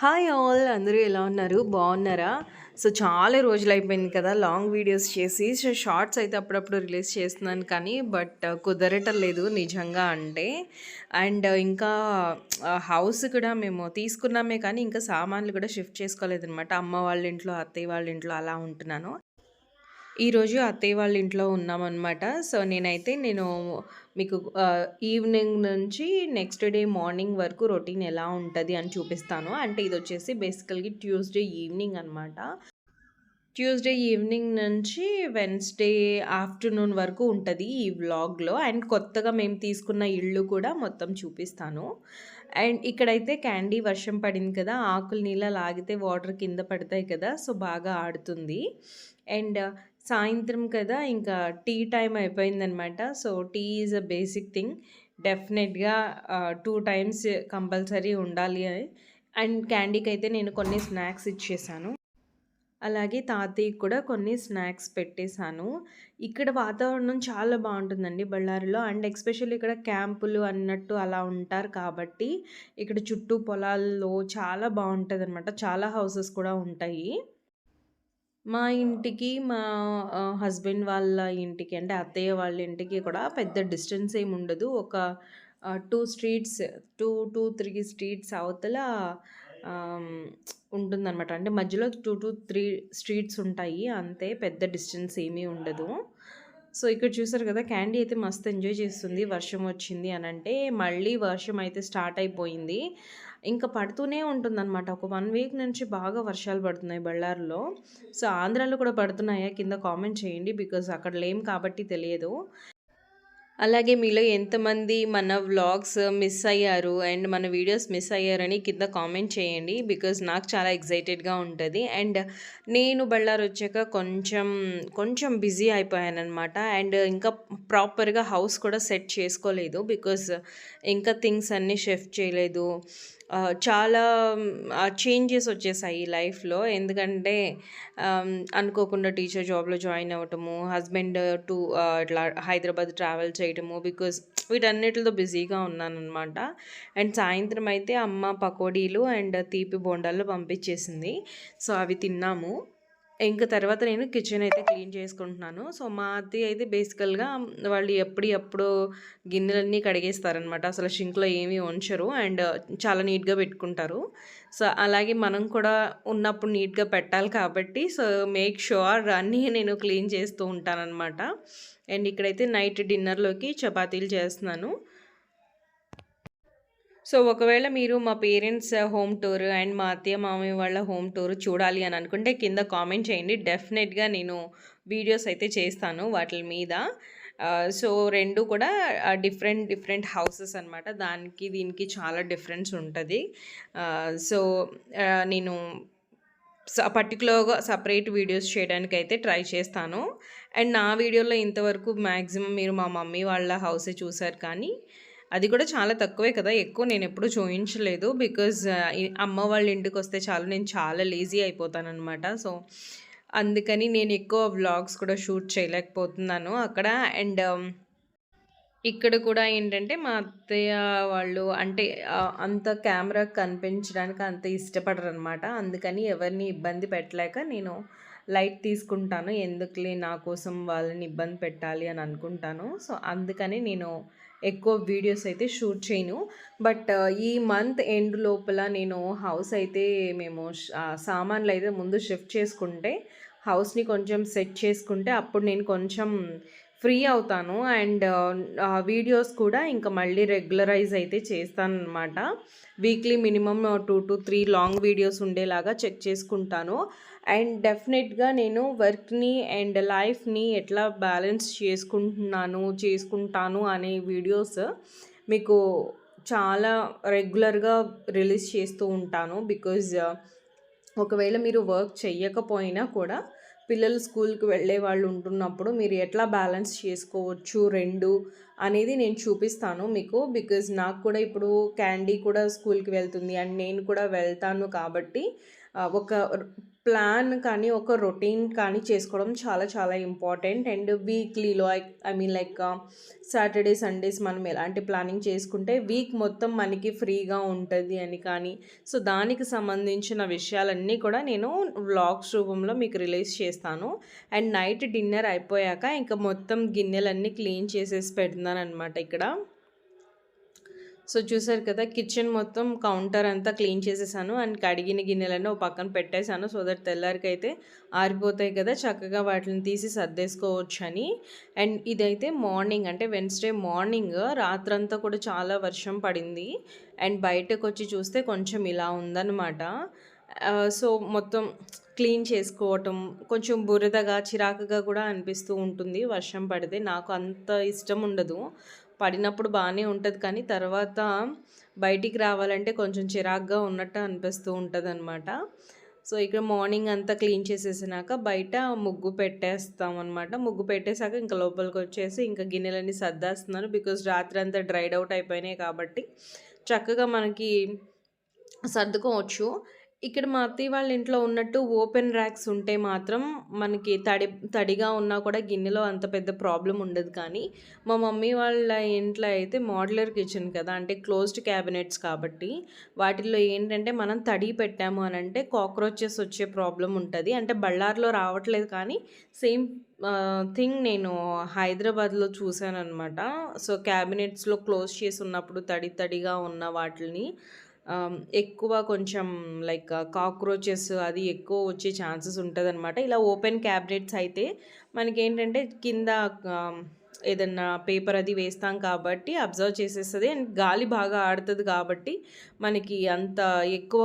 Hi all అందరూ ఎలా ఉన్నారు? బాగున్నారా? సో చాలా రోజులు అయిపోయింది కదా లాంగ్ వీడియోస్ చేసి సో షార్ట్స్ అయితే అప్పుడప్పుడు రిలీజ్ చేస్తున్నాను కానీ బట్ కుదరటం లేదు నిజంగా అంటే. అండ్ ఇంకా హౌస్ కూడా మేము తీసుకున్నామే కానీ ఇంకా సామాన్లు కూడా షిఫ్ట్ చేసుకోలేదనమాట అమ్మ వాళ్ళ ఇంట్లో అత్తయ్య వాళ్ళ ఇంట్లో అలా ఉంటున్నాను. ఈరోజు అత్తయ్య వాళ్ళ ఇంట్లో ఉన్నామన్నమాట. సో నేనైతే నేను మీకు ఈవినింగ్ నుంచి నెక్స్ట్ డే మార్నింగ్ వరకు రొటీన్ ఎలా ఉంటుంది అని చూపిస్తాను. అంటే ఇది వచ్చేసి బేసికల్గా ట్యూస్డే ఈవినింగ్ అనమాట ట్యూస్డే ఈవినింగ్ నుంచి వెన్స్డే ఆఫ్టర్నూన్ వరకు ఉంటుంది ఈ వ్లాగ్లో. అండ్ కొత్తగా మేము తీసుకున్న ఇళ్ళు కూడా మొత్తం చూపిస్తాను. అండ్ ఇక్కడైతే క్యాండీ వర్షం పడింది కదా ఆకులు నీళ్ళ లాగితే వాటర్ కింద పడతాయి కదా సో బాగా ఆడుతుంది. అండ్ సాయంత్రం కదా ఇంకా టీ టైం అయిపోయిందనమాట so tea is a basic thing. డెఫినెట్గా టూ టైమ్స్ కంపల్సరీ ఉండాలి అండ్ క్యాండీకి అయితే నేను కొన్ని స్నాక్స్ ఇచ్చేసాను. అలాగే తాతయ్యకి కూడా కొన్ని స్నాక్స్ పెట్టేశాను. ఇక్కడ వాతావరణం చాలా బాగుంటుందండి బళ్ళారిలో. అండ్ ఎక్స్పెషల్లీ ఇక్కడ క్యాంపులు అన్నట్టు అలా ఉంటారు కాబట్టి ఇక్కడ చుట్టూ పొలాల్లో చాలా బాగుంటుంది అనమాట చాలా హౌసెస్ కూడా ఉంటాయి. మా ఇంటికి మా హస్బెండ్ వాళ్ళ ఇంటికి అంటే అత్తయ్య వాళ్ళ ఇంటికి కూడా పెద్ద డిస్టెన్స్ ఏమి ఉండదు. ఒక two streets two two three streets అవతల ఉంటుందన్నమాట. అంటే మధ్యలో టూ టూ త్రీ స్ట్రీట్స్ ఉంటాయి. అంతే పెద్ద డిస్టెన్స్ ఏమీ ఉండదు. సో ఇక్కడ చూసారు కదా క్యాండీ అయితే మస్తు ఎంజాయ్ చేస్తుంది. వర్షం వచ్చింది అని అంటే మళ్ళీ వర్షం అయితే స్టార్ట్ అయిపోయింది. ఇంకా పడుతూనే ఉంటుందన్నమాట. ఒక వన్ వీక్ నుంచి బాగా వర్షాలు పడుతున్నాయి బళ్ళారిలో. సో ఆంధ్రాలో కూడా పడుతున్నాయా? కింద కామెంట్ చేయండి బికాజ్ అక్కడ లేం కాబట్టి తెలియదు. అలాగే మీలో ఎంతమంది మన వ్లాగ్స్ మిస్ అయ్యారు అండ్ మన వీడియోస్ మిస్ అయ్యారని కింద కామెంట్ చేయండి బికాజ్ నాకు చాలా ఎగ్జైటెడ్గా ఉంటుంది. అండ్ నేను బళ్ళారు వచ్చాక కొంచెం కొంచెం బిజీ అయిపోయాను అనమాట అండ్ ఇంకా ప్రాపర్గా హౌస్ కూడా సెట్ చేసుకోలేదు బికాజ్ ఇంకా థింగ్స్ అన్నీ షిఫ్ట్ చేయలేదు. చాలా చేంజెస్ వచ్చేసాయి లైఫ్లో ఎందుకంటే అనుకోకుండా టీచర్ జాబ్లో జాయిన్ అవ్వటము హస్బెండ్ టు ఇట్లా హైదరాబాద్ ట్రావెల్ చేయటము బికాస్ వీటన్నిటితో బిజీగా ఉన్నానమాట అండ్ సాయంత్రం అయితే అమ్మ పకోడీలు అండ్ తీపి బోండాలు పంపించేసింది. సో అవి తిన్నాము. ఇంక తర్వాత నేను కిచెన్ అయితే క్లీన్ చేసుకుంటున్నాను. సో మా అత్తయ్య అయితే బేసికల్గా వాళ్ళు ఎప్పుడు ఎప్పుడు గిన్నెలన్నీ కడిగేస్తారనమాట అసలు షింక్లో ఏమీ ఉంచరు అండ్ చాలా నీట్గా పెట్టుకుంటారు. సో అలాగే మనం కూడా ఉన్నప్పుడు నీట్గా పెట్టాలి కాబట్టి సో మేక్ షూర్ అన్నీ నేను క్లీన్ చేస్తూ ఉంటానన్నమాట. అండ్ ఇక్కడైతే నైట్ డిన్నర్లోకి చపాతీలు చేస్తున్నాను. సో ఒకవేళ మీరు మా పేరెంట్స్ హోమ్ టూర్ అండ్ మా అత్తయ్య మామయ్య వాళ్ళ హోమ్ టూర్ చూడాలి అని అనుకుంటే కింద కామెంట్ చేయండి. డెఫినెట్గా నేను వీడియోస్ అయితే చేస్తాను వాటి మీద. సో రెండు కూడా డిఫరెంట్ డిఫరెంట్ హౌసెస్ అనమాట దానికి దీనికి చాలా డిఫరెన్స్ ఉంటుంది. సో నేను పర్టికులర్గా సపరేట్ వీడియోస్ చేయడానికి అయితే ట్రై చేస్తాను. అండ్ నా వీడియోలో ఇంతవరకు మ్యాక్సిమం మీరు మా మమ్మీ వాళ్ళ హౌసే చూసారు కానీ అది కూడా చాలా తక్కువే కదా. ఎక్కువ నేను ఎప్పుడు చూయించలేదు బికాజ్ అమ్మ వాళ్ళ ఇంటికి వస్తే చాలు నేను చాలా లేజీ అయిపోతానమాట సో అందుకని నేను ఎక్కువ వ్లాగ్స్ కూడా షూట్ చేయలేకపోతున్నాను. అక్కడ అండ్ ఇక్కడ కూడా ఏంటంటే మా అత్తయ్య వాళ్ళు అంటే అంత కెమెరా కనిపించడానికి అంత ఇష్టపడరు అనమాట అందుకని ఎవరిని ఇబ్బంది పెట్టలేక నేను లైట్ తీసుకుంటాను. ఎందుకులే నా కోసం వాళ్ళని ఇబ్బంది పెట్టాలి అని అనుకుంటాను. సో అందుకని నేను ఎక్కువ వీడియోస్ అయితే షూట్ చేయను. బట్ ఈ మంత్ ఎండ్ లోపల నేను హౌస్ అయితే మేము సామాన్లు అయితే ముందు షిఫ్ట్ చేసుకుంటే హౌస్ని కొంచెం సెట్ చేసుకుంటే అప్పుడు నేను కొంచెం ఫ్రీ అవుతాను. అండ్ వీడియోస్ కూడా ఇంకా మళ్ళీ రెగ్యులరైజ్ అయితే చేస్తాను అనమాట weekly minimum two to three long videos ఉండేలాగా చెక్ చేసుకుంటాను. అండ్ డెఫినెట్గా నేను వర్క్ని అండ్ లైఫ్ని ఎట్లా బ్యాలెన్స్ చేసుకుంటున్నాను చేసుకుంటాను అనే వీడియోస్ మీకు చాలా రెగ్యులర్గా రిలీజ్ చేస్తూ ఉంటాను. బికాజ్ ఒకవేళ మీరు వర్క్ చెయ్యకపోయినా కూడా పిల్లలు స్కూల్కి వెళ్ళే వాళ్ళు ఉంటున్నప్పుడు మీరు ఎట్లా బ్యాలెన్స్ చేసుకోవచ్చు రెండు అనేది నేను చూపిస్తాను మీకు. బికాజ్ నాకు కూడా ఇప్పుడు క్యాండీ కూడా స్కూల్కి వెళ్తుంది అండ్ నేను కూడా వెళ్తాను కాబట్టి ఒక ప్లాన్ కానీ, ఒక రొటీన్ కానీ చేసుకోవడం చాలా చాలా important. And వీక్లీలో I I mean like Saturday, Sundays మనం ఎలాంటి ప్లానింగ్ చేసుకుంటే వీక్ మొత్తం మనకి ఫ్రీగా ఉంటుంది అని కానీ, సో దానికి సంబంధించిన విషయాలన్నీ కూడా నేను వ్లాగ్స్ రూపంలో మీకు రిలీజ్ చేస్తాను. అండ్ నైట్ డిన్నర్ అయిపోయాక ఇంకా మొత్తం గిన్నెలన్నీ క్లీన్ చేసేసి పెడుతున్నాను అనమాట ఇక్కడ. సో చూసారు కదా! కిచెన్ మొత్తం కౌంటర్ అంతా క్లీన్ చేసేసాను. అండ్ కడిగిన గిన్నెలన్నీ ఒక పక్కన పెట్టేశాను సో దట్ తెల్లారికైతే ఆరిపోతాయి కదా! చక్కగా వాటిని తీసి సర్దేసుకోవచ్చని. అండ్ ఇదైతే మార్నింగ్ అంటే వెన్స్‌డే మార్నింగ్ రాత్రంతా కూడా చాలా వర్షం పడింది. అండ్ బయటకొచ్చి చూస్తే కొంచెం ఇలా ఉందనమాట. సో మొత్తం క్లీన్ చేసుకోవటం కొంచెం బురదగా, చిరాకుగా కూడా అనిపిస్తూ ఉంటుంది వర్షం పడితే. నాకు అంత ఇష్టం ఉండదు. పడినప్పుడు బాగానే ఉంటుంది కానీ, తర్వాత బయటికి రావాలంటే కొంచెం చిరాగ్గా ఉన్నట్టు అనిపిస్తూ ఉంటుంది అనమాట సో ఇక్కడ మార్నింగ్ అంతా క్లీన్ చేసేసినాక బయట ముగ్గు పెట్టేస్తాం అనమాట ముగ్గు పెట్టేసాక లోపలికి వచ్చేసి ఇంకా గిన్నెలన్నీ సర్దేస్తున్నాను. బికాజ్ రాత్రంతా డ్రైడ్ అవుట్ అయిపోయినాయి కాబట్టి, చక్కగా మనకి సర్దుకోవచ్చు. ఇక్కడ మా అత్తయ్య వాళ్ళ ఇంట్లో ఉన్నట్టు ఓపెన్ ర్యాక్స్ ఉంటే మాత్రం మనకి తడి తడిగా ఉన్నా కూడా గిన్నెలో అంత పెద్ద ప్రాబ్లం ఉండదు కానీ, మా మమ్మీ వాళ్ళ ఇంట్లో అయితే మోడ్యులర్ కిచెన్ కదా! అంటే క్లోజ్డ్ క్యాబినెట్స్ కాబట్టి, వాటిల్లో ఏంటంటే మనం తడి పెట్టాము అని అంటే కాక్రోచెస్ వచ్చే ప్రాబ్లం ఉంటుంది అంటే బళ్ళారిలో రావట్లేదు కానీ, సేమ్ థింగ్ నేను హైదరాబాద్‌లో చూసాననమాట. సో క్యాబినెట్స్‌లో క్లోజ్ చేసి ఉన్నప్పుడు తడి తడిగా ఉన్న వాటిని ఎక్కువ కొంచెం లైక్ కాక్రోచెస్ అది ఎక్కువ వచ్చే ఛాన్సెస్ ఉంటుంది ఇలా ఓపెన్ క్యాబినెట్స్ అయితే మనకేంటంటే కింద ఏదన్నా పేపర్ అది వేస్తాం కాబట్టి అబ్జర్వ్ చేసేస్తుంది. అండ్ గాలి బాగా ఆడుతుంది కాబట్టి, మనకి అంత ఎక్కువ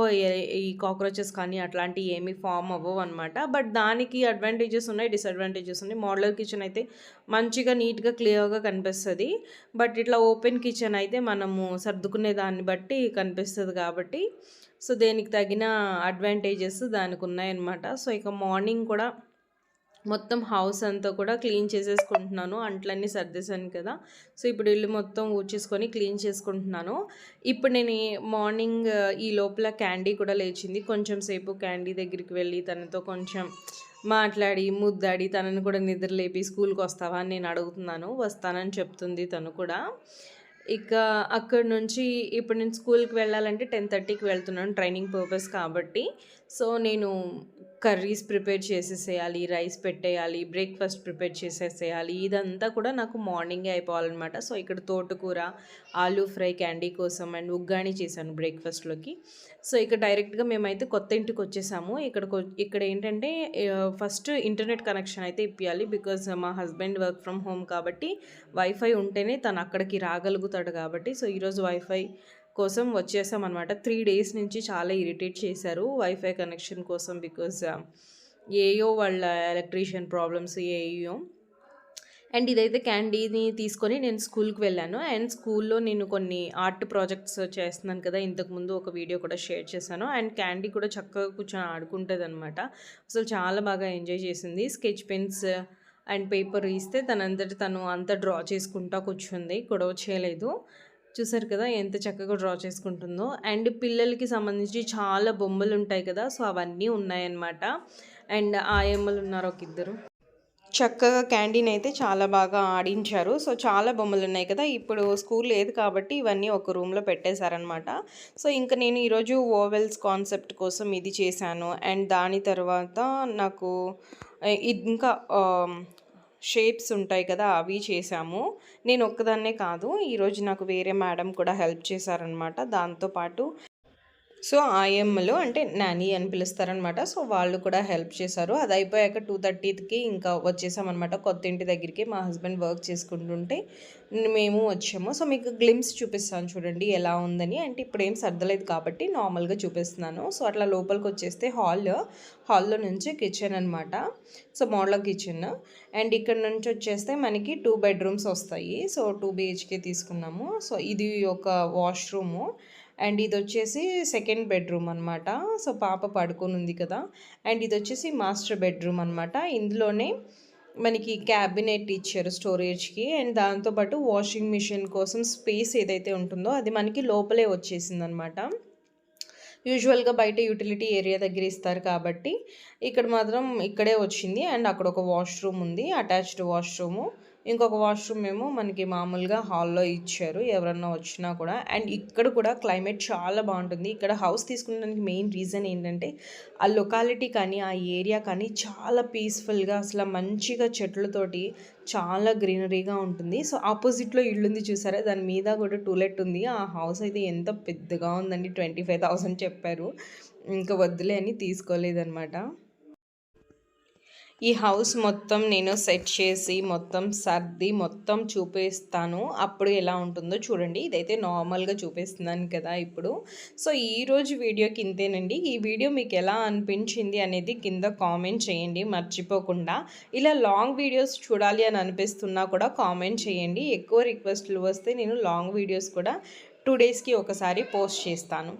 ఈ కాక్రోచెస్ కానీ అట్లాంటియి ఏమి అవ్వవు అనమాట బట్ దానికి అడ్వాంటేజెస్ ఉన్నాయి, డిసడ్వాంటేజెస్ ఉన్నాయి. మోడలర్ కిచెన్ అయితే మంచిగా నీట్‌గా, క్లియర్‌గా కనిపిస్తుంది. బట్ ఇట్లా ఓపెన్ కిచెన్ అయితే మనము సర్దుకునే దాన్ని బట్టి కనిపిస్తుంది కాబట్టి, సో దేనికి తగిన అడ్వాంటేజెస్ దానికి ఉన్నాయన్నమాట. సో ఇక మార్నింగ్ కూడా మొత్తం హౌస్ అంతా కూడా క్లీన్ చేసేసుకుంటున్నాను. అంట్లన్నీ సర్దేశాను కదా! సో ఇప్పుడు ఇల్లు మొత్తం ఊడ్చేసుకొని క్లీన్ చేసుకుంటున్నాను. ఇప్పుడు నేను మార్నింగ్ ఈ లోపల క్యాండీ కూడా లేచింది. కొంచెం సేపు క్యాండీ దగ్గరికి వెళ్ళి తనతో కొంచెం మాట్లాడి, ముద్దాడి తనని కూడా నిద్ర లేపి స్కూల్‌కొస్తావా అని నేను అడుగుతున్నాను. వస్తానని చెప్తుంది తను కూడా. ఇక అక్కడి నుంచి ఇప్పుడు నేను స్కూల్‌కి వెళ్ళాలంటే 10:30కి వెళ్తున్నాను ట్రైనింగ్ పర్పస్ కాబట్టి. సో నేను కర్రీస్ ప్రిపేర్ చేసేసేయాలి, రైస్ పెట్టేయాలి, బ్రేక్‌ఫాస్ట్ ప్రిపేర్ చేసేసేయాలి. ఇదంతా కూడా నాకు మార్నింగే అయిపోవాలనమాట. సో ఇక్కడ తోటకూర, ఆలూ ఫ్రై క్యాండీ కోసం అండ్ ఉగ్గాని చేశాను బ్రేక్‌ఫాస్ట్‌లోకి. సో ఇక్కడ డైరెక్ట్‌గా మేమైతే కొత్త ఇంటికి వచ్చేసాము ఇక్కడ ఇక్కడ ఏంటంటే ఫస్ట్ ఇంటర్నెట్ కనెక్షన్ అయితే ఇప్పియాలి. బికాజ్ మా హస్బెండ్ వర్క్ ఫ్రమ్ హోమ్ కాబట్టి, వైఫై ఉంటేనే తను అక్కడికి రాగలుగుతాడు కాబట్టి, సో ఈరోజు వైఫై కోసం వచ్చేసామనమాట. త్రీ డేస్ నుంచి చాలా ఇరిటేట్ చేశారు వైఫై కనెక్షన్ కోసం. బికాజ్ ఏయో um, వాళ్ళ ఎలక్ట్రీషియన్ ప్రాబ్లమ్స్ ఏయో. అండ్ ఇదైతే క్యాండీని తీసుకొని నేను స్కూల్‌కి వెళ్ళాను. అండ్ స్కూల్‌లో నేను కొన్ని ఆర్ట్ ప్రాజెక్ట్స్ చేస్తున్నాను కదా! ఇంతకుముందు ఒక వీడియో కూడా షేర్ చేశాను. అండ్ క్యాండీ కూడా చక్కగా కూర్చొని ఆడుకుంటుంది అనమాట అసలు చాలా బాగా ఎంజాయ్ చేసింది. స్కెచ్ పెన్స్ అండ్ పేపర్ ఇస్తే తనంతటి తను అంతా డ్రా చేసుకుంటా కూర్చుంది. గొడవ చేయలేదు. చూసారు కదా! ఎంత చక్కగా డ్రా చేసుకుంటుందో. అండ్ పిల్లలకి సంబంధించి చాలా బొమ్మలు ఉంటాయి కదా! సో అవన్నీ ఉన్నాయన్నమాట. అండ్ ఆయమ్మలున్నారు ఒక ఇద్దరు. చక్కగా క్యాండీనైతే చాలా బాగా ఆడించారు. సో చాలా బొమ్మలు ఉన్నాయి కదా! ఇప్పుడు స్కూల్ లేదు కాబట్టి ఇవన్నీ ఒక రూమ్‌లో పెట్టేశారనమాట. సో ఇంకా నేను ఈరోజు ఓవెల్స్ కాన్సెప్ట్ కోసం ఇది చేశాను. అండ్ దాని తర్వాత నాకు ఇంకా షేప్స్ ఉంటాయి కదా! అవి చేశాము. నేను ఒక్కదాన్నే కాదు. ఈరోజు నాకు వేరే మేడం కూడా హెల్ప్ చేశారనమాట. దాంతో పాటు సో ఆయమ్మలు అంటే నాని అని పిలుస్తారనమాట. సో వాళ్ళు కూడా హెల్ప్ చేశారు. అది అయిపోయాక 2:30కి ఇంకా వచ్చేసామన్నమాట కొత్త ఇంటి దగ్గరికి. మా హస్బెండ్ వర్క్ చేసుకుంటుంటే మేము వచ్చాము. సో మీకు గ్లిమ్స్ చూపిస్తాను చూడండి ఎలా ఉందని. అంటే ఇప్పుడు ఏం సర్దలేదు కాబట్టి నార్మల్‌గా చూపిస్తున్నాను. సో అట్లా లోపలికి వచ్చేస్తే హాల్. హాల్‌లో నుంచి కిచెన్ అనమాట. So model kitchen. అండ్ ఇక్కడ నుంచి వచ్చేస్తే మనకి టూ బెడ్‌రూమ్స్ వస్తాయి. సో టూ బీహెచ్‌కే తీసుకున్నాము. సో ఇది ఒక వాష్‌రూము. అండ్ ఇది వచ్చేసి సెకండ్ బెడ్‌రూమ్ అనమాట. సో పాప పడుకొనుంది కదా! అండ్ ఇది వచ్చేసి మాస్టర్ బెడ్‌రూమ్ అనమాట. ఇందులోనే మనకి క్యాబినెట్ ఇచ్చారు స్టోరేజ్‌కి. అండ్ దాంతో పాటు వాషింగ్ మిషన్ కోసం స్పేస్ ఏదైతే ఉంటుందో అది మనకి లోపలే వచ్చేసిందనమాట. యూజువల్‌గా బయట యుటిలిటీ ఏరియా దగ్గర ఇస్తారు కాబట్టి, ఇక్కడ మాత్రం ఇక్కడే వచ్చింది. అండ్ అక్కడ ఒక వాష్‌రూమ్ ఉంది. Attached washroom. ఇంకొక వాష్‌రూమ్ ఏమో మనకి మామూలుగా హాల్‌లో ఇచ్చారు. ఎవరన్నా వచ్చినా కూడా. అండ్ ఇక్కడ కూడా క్లైమేట్ చాలా బాగుంటుంది ఇక్కడ హౌస్ తీసుకునడానికి మెయిన్ రీజన్ ఏంటంటే, ఆ లొకాలిటీ కానీ, ఆ ఏరియా కానీ చాలా పీస్‌ఫుల్‌గా అసలు మంచిగా చెట్లతోటి చాలా గ్రీనరీగా ఉంటుంది. సో, ఆపోజిట్‌లో ఇల్లుంది చూసారా? దాని మీద కూడా టూలెట్ ఉంది. ఆ హౌస్ అయితే ఎంత పెద్దగా ఉందండి. 25,000 చెప్పారు. ఇంకా వద్దులే అని తీసుకోలేదనమాట. ఈ హౌస్ మొత్తం నేను సెట్ చేసి, మొత్తం సర్ది, మొత్తం చూపిస్తాను. అప్పుడు ఎలా ఉంటుందో చూడండి. ఇదైతే నార్మల్‌గా చూపిస్తున్నాను కదా ఇప్పుడు. సో, ఈరోజు వీడియోకి ఇంతేనండి. ఈ వీడియో మీకు ఎలా అనిపించింది అనేది కింద కామెంట్ చేయండి మర్చిపోకుండా. ఇలా లాంగ్ వీడియోస్ చూడాలి అని అనిపిస్తున్నా కూడా కామెంట్ చేయండి. ఎక్కువ రిక్వెస్ట్‌లు వస్తే నేను లాంగ్ వీడియోస్ కూడా టూ డేస్‌కి ఒకసారి పోస్ట్ చేస్తాను.